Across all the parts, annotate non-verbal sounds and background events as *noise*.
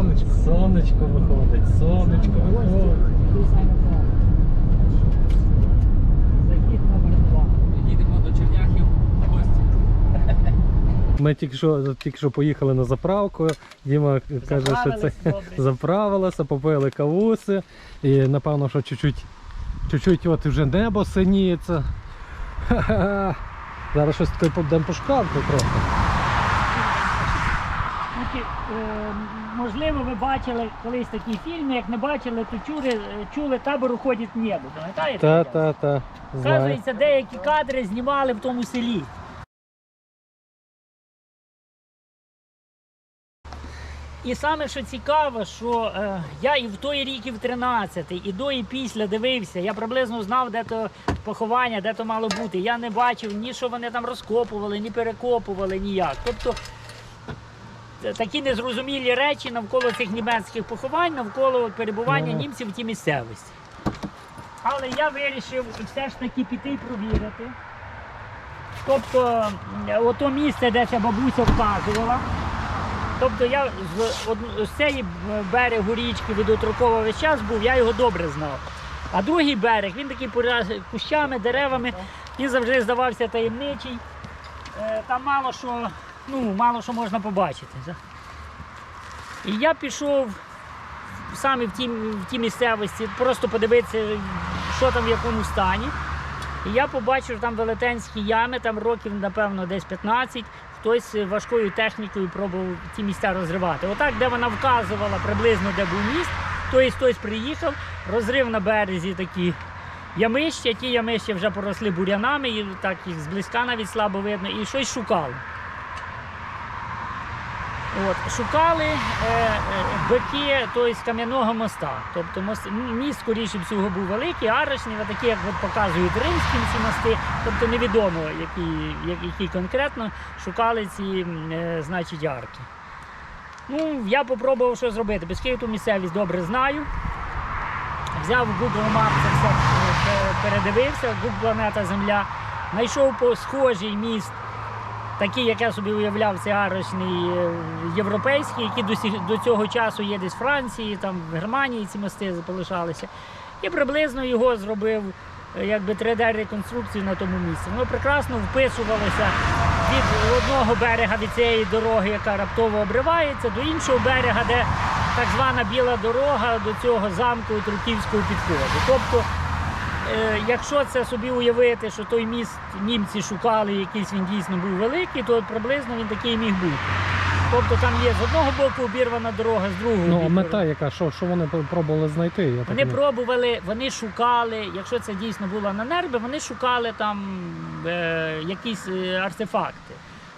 сонечко. Сонечко виходить, сонечко виходить. Захід номер два. Їдемо до Черняхів в гості. Ми тільки що, тільки що поїхали на заправку. Діма каже, що це заправилося, *laughs* попили кавуси. І напевно, що чуть-чуть, чуть-чуть от вже небо синіється. *laughs* Ха-ха. Зараз щось таке будемо пошукати трохи. Ну, е, можливо, ви бачили колись такі фільми, як не бачили, то чули, е, чули табор уходить в небо. Пам'ятаєте? Та, та, та. Знаю. Деякі кадри знімали в тому селі. І саме що цікаво, що е, я і в той рік, і в 13-й, і до, і після дивився. Я приблизно знав, де то поховання, де то мало бути. Я не бачив ні що вони там розкопували, ні перекопували, ніяк. Тобто такі незрозумілі речі навколо цих німецьких поховань, навколо перебування Ну. німців в тій місцевості. Але я вирішив все ж таки піти і провірити. Тобто, ото місце, де ця бабуся вказувала. Тобто я з, цієї берегу річки Видотрокова весь час був, я його добре знав. А другий берег, він такий кущами, деревами, він завжди здавався таємничий. Е, Там мало що, ну, мало що можна побачити. І я пішов саме в тій, в тій місцевості, просто подивитися, що там в якому стані. І я побачив, що там велетенські ями, там років, напевно, десь 15. Хтось важкою технікою пробував ті місця розривати. Отак, де вона вказувала приблизно, де був міст, той хтось приїхав, розрив на березі такі ямища, ті ямища вже поросли бурянами, і так їх зблизька навіть слабо видно, і щось шукали. От, шукали е, е, бики з кам'яного моста. Тобто мост, міст, скоріше всього, був великий, арочний, такі, як от показують римські ці мости. Тобто невідомо, які, які конкретно шукали ці е, значить, арки. Ну, я попробував що зробити. Без ту місцевість добре знаю. Взяв Google Maps, це все е, передивився, Google планета Земля. Знайшов по схожий міст такий, як я собі уявляв, це арочний е, європейський, який до, до цього часу є десь в Франції, там в Германії ці мости полишалися. І приблизно його зробив е, якби 3D-реконструкцію на тому місці. Воно прекрасно вписувалося від одного берега від цієї дороги, яка раптово обривається, до іншого берега, де так звана біла дорога до цього замку Труківського підходу. Тобто якщо це собі уявити, що той міст німці шукали, якийсь він дійсно був великий, то приблизно він такий міг бути. Тобто там є з одного боку обірвана дорога, з другого Ну, а мета яка? Що, що вони пробували знайти? Я Вони не- пробували, вони шукали, якщо це дійсно було на нерви, вони шукали там е, якісь е, артефакти.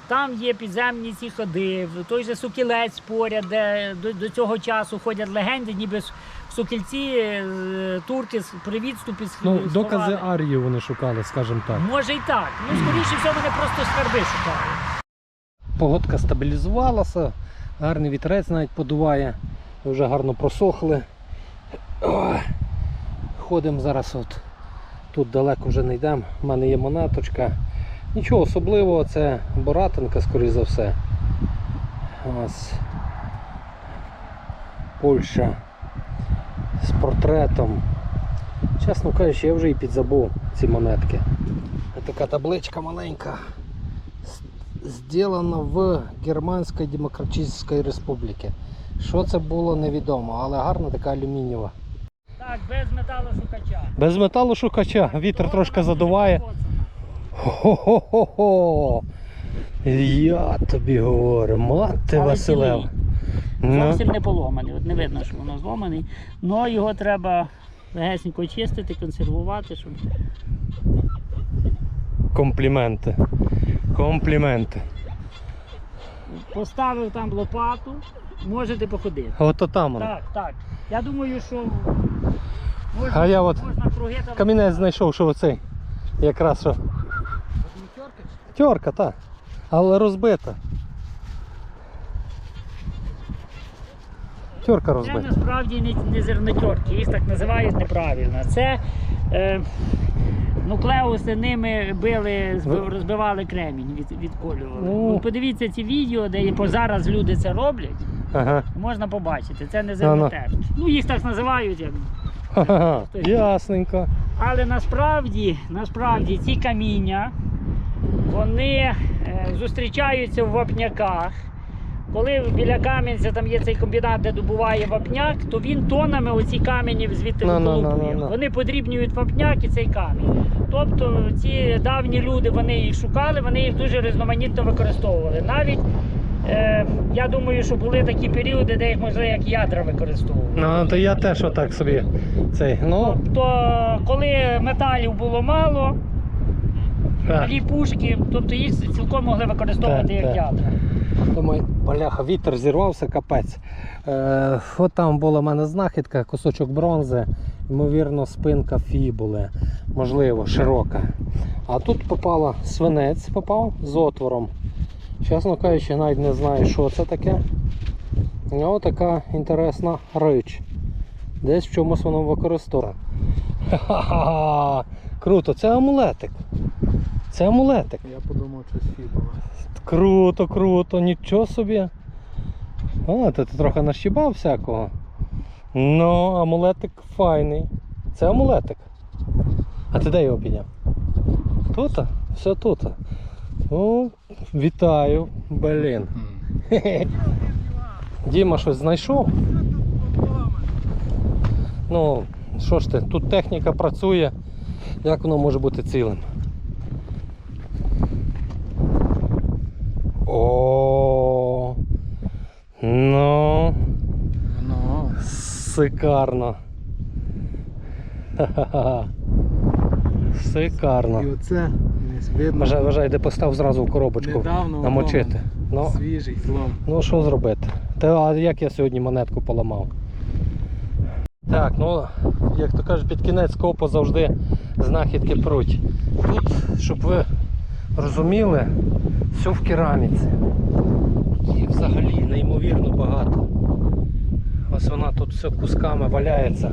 Там є підземні ці ходи, той же сукілець поряд, де до, до цього часу ходять легенди, ніби в сукільці е, турки при відступі Ну, докази. Арії вони шукали, скажімо так. Може і так. Ну, скоріше всього, вони просто скарби шукали. Погодка стабілізувалася, гарний вітерець навіть подуває, вже гарно просохли. Ходимо зараз от. Тут далеко вже не йдемо. У мене є монеточка. Нічого особливого, це боратинка, скоріш за все. Ось. Польща з портретом. Чесно кажучи, я вже і підзабув ці монетки. Така табличка маленька. Сделано в Германській Демократичній Республіці. Що це було, невідомо, але гарна така алюмінієва. Так, без металошукача. Без металу шукача, вітер трошки задуває. Хо-хо-хо-хо! Я тобі говорю, мати Але Василев. Ну, Зовсім не поломаний. От не видно, що воно зломаний. Ну його треба легесенько чистити, консервувати, щоб компліменти. Компліменти. поставив там лопату, можете походити. Ото там воно. Так, так. Я думаю, що можна, А я от можна круги там. Камінець знайшов, що оцей. Якраз що. Тьорка, так. Але розбита. Тьорка Це насправді не, не зернотьорки, їх так називають неправильно. Це е, нуклеуси ними били, розбивали кремінь, від, відколювали. Ну. Ну, подивіться ці відео, де зараз люди це роблять. Ага. Можна побачити, це не Ну, ну. Ну, їх так називають. Як. Ха-ха. Ясненько. Але насправді, насправді ці каміння вони е, зустрічаються в вапняках. Коли біля Кам'янця там є цей комбінат, де добуває вапняк, то він тонами оці камені звідти ну, виколупує. ну, ну. Вони подрібнюють вапняк і цей камінь. Тобто ці давні люди вони їх шукали, вони їх дуже різноманітно використовували. Навіть е, я думаю, що були такі періоди, де їх можливо як ядра використовували. Ну, то я теж отак собі цей. Ну, Тобто, коли металів було мало, так. малі пушки, тобто їх цілком могли використовувати Так, як так. ядра. Думаю, бляха, вітер зірвався, капець. Е, от там була в мене знахідка, кусочок бронзи, ймовірно, спинка фібули, можливо, широка. А тут попала свинець, попав з отвором. Чесно кажучи, навіть не знаю, що це таке. Ну, така інтересна річ. Десь в чомусь воно використовує. Ха-ха-ха! Круто, це амулетик. Це амулетик. Я подумав, щось фібола. Круто, круто, нічого собі. А, то ти трохи нащибав всякого. Ну, амулетик файний. Це амулетик. А ти де його підняв? Тут? Все тут. Ну, вітаю, блін. Діма щось знайшов. Ну, що ж ти, тут техніка працює. Як воно може бути цілим? О, ну, Ну, шикарно. Ха-ха-ха. Шикарно. і оце не видно. Вважай, вважай, де постав зразу в коробочку Недавно намочити. Ну, Свіжий злом. ну що зробити? Та а як я сьогодні монетку поламав? Так, ну, як то кажуть, під кінець копу завжди знахідки пруть. Тут, щоб ви розуміли, все в кераміці. Їх взагалі неймовірно багато. Ось вона тут все кусками валяється.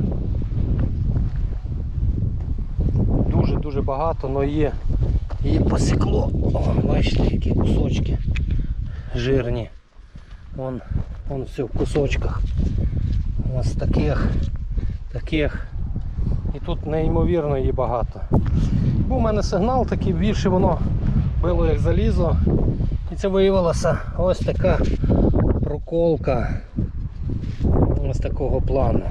Дуже-дуже багато, але є. Її посікло. О, бачите, які кусочки жирні. Вон, вон все в кусочках. Ось таких, таких. І тут неймовірно її багато. Був у мене сигнал такий, більше воно було як залізо. І це виявилося ось така проколка ось такого плану.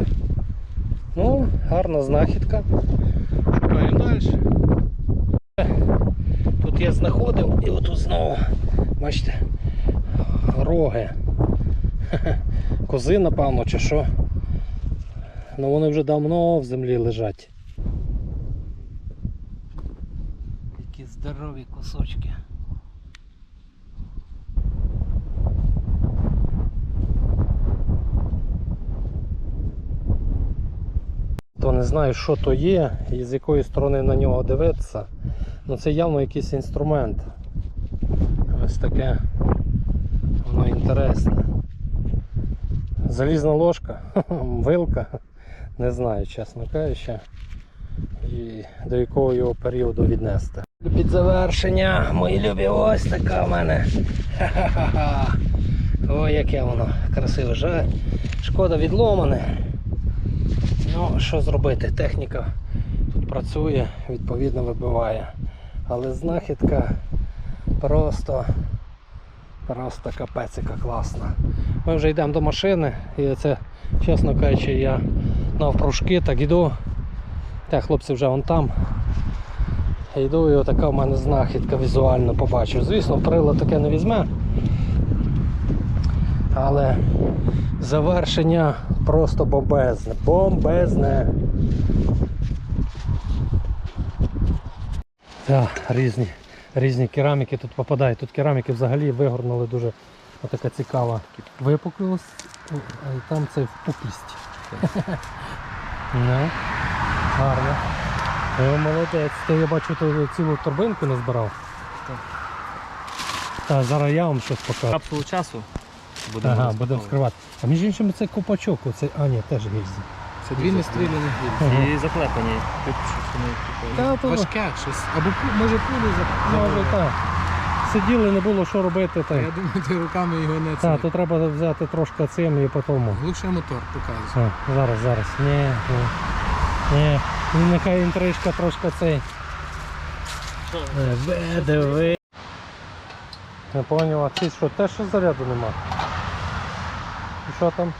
Ну, гарна знахідка. Шукаємо далі. Тут я знаходив і отут знову, бачите, роги. Кози, напевно, чи що. Ну вони вже давно в землі лежать. Які здорові кусочки. То не знаю, що то є і з якої сторони на нього дивитися. Ну це явно якийсь інструмент. Ось таке. Воно інтересне. Залізна ложка, *laughs* вилка. Не знаю, чесно кажучи. І до якого його періоду віднести. Під завершення, мої любі, ось така в мене. Ха-ха-ха. Ой, яке воно красиве. Жаль. Шкода відломане. Ну, що зробити? Техніка тут працює, відповідно вибиває. Але знахідка просто, просто капець класна. Ми вже йдемо до машини і це, чесно кажучи, я навпрошки так йду. Так, хлопці вже вон там. Йду і отака в мене знахідка візуально побачив. Звісно, прилад таке не візьме. Але завершення просто бомбезне. Бомбезне. Так, різні, різні кераміки тут попадають. Тут кераміки взагалі вигорнули дуже отака цікава випуклість, там це впуклість. Ну, гарно. О, молодець. Ти я бачу, ти цілу торбинку назбирав. Так. Так, зараз я вам щось покажу. Капсулу часу будемо Ага, будемо вскривати. А між іншим це копачок, оцей, а ні, теж гільзи. Це дві нестріляні гільзи. Ага. І заклепані. Тут щось вони, Та, Важке щось. Або може пулю за може так. сиділи, не було що робити. Та, Я думаю, ти руками його не та, це. то треба взяти трошки цим і потім. Глуше мотор показує. Зараз, зараз. Ні, ні. Ні. Ну, Нехай інтрижка трошки цей. Е, ви, диви. Не поняв, а ці що, теж що заряду нема? І що там?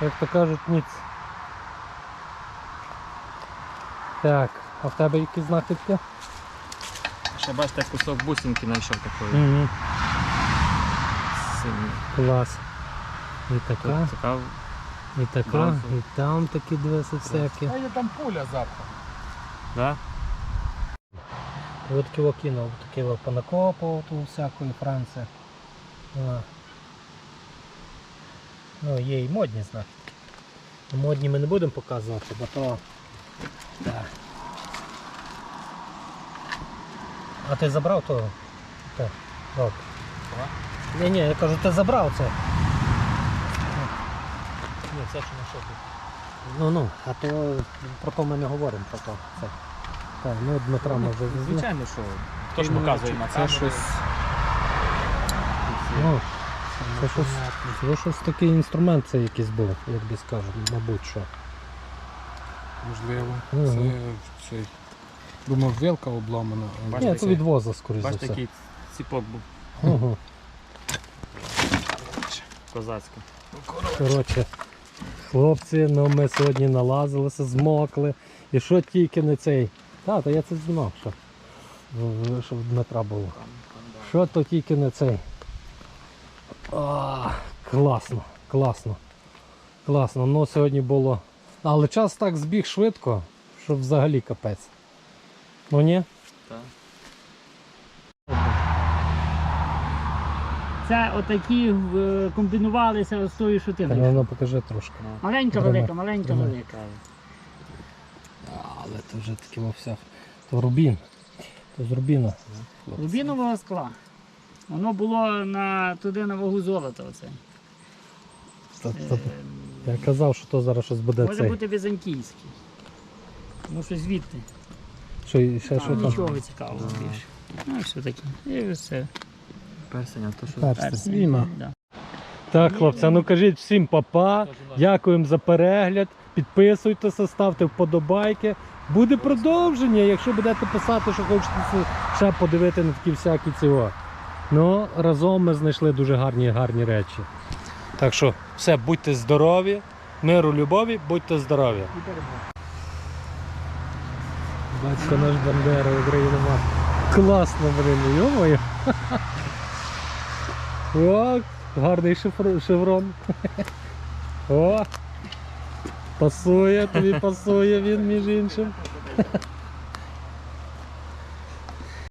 Як то кажуть, ніц. Так, а в тебе які знахідки? Ще бачите, кусок бусинки знайшов такої. Угу. Синій. Клас. І така, Цікаво. І така, Базу. і там такі дивися всякі. А є там пуля завтра. Да? От кіло кинув, таке от понакопав ту всякої Франції. А. Ну, є і модні знахідки. Модні ми не будемо показувати, бо то. Так. А ти забрав то? Так. Добре. Ні, ні, я кажу, ти забрав це. Це що на що тут. Ну ну, а то про то ми не говоримо про то. Це. Так, ну Дмитра може візьме. Звичайно, що. Хто ж Ну, показує на це щось- Ну, це щось, це щось такий інструмент це якийсь був, як би скажу, мабуть, що. Можливо. Мгм. Це. Думав, вилка обломана. а Бачите, Ні, це від воза, скоріш за Бачите, все. який ціпок був Угу. козацький. Коротше, хлопці, ну ми сьогодні налазилися, змокли. І що тільки не цей. Та, то я це знав, що, що в Дмитра було. Що то тільки не цей. А, класно, класно. Класно. Ну сьогодні було. Але час так збіг швидко, що взагалі капець. Ну ні? Так. Це отакі е, комбінувалися з тою, що ти Та, знайшов. ну, ну, покажи трошки. Маленька, Тримай. велика, маленька, Тримай. велика. Але це вже таке вовся. То рубін. То з рубіна. хлопці. Рубінового скла. Воно було на, туди на вагу золота. Оце. Та- Е, Я казав, що то зараз щось буде може цей. бути візантійський. Ну, щось звідти. Що, і ще що Там нічого цікавого більше. Ну, все таке. І все. Персень, а то що? Персень. Персень. Да. Так, хлопці, ну кажіть всім папа. Дякуємо за перегляд. Підписуйтеся, ставте вподобайки. Буде продовження, якщо будете писати, що хочете ще подивити на такі всякі цього. Ну, разом ми знайшли дуже гарні гарні речі. Так що все, будьте здорові, миру, любові, будьте здорові. Батько наш Бандера, Україна мати. Класно, блин, йомою. О, гарний шеврон. О, пасує, тобі пасує він, між іншим.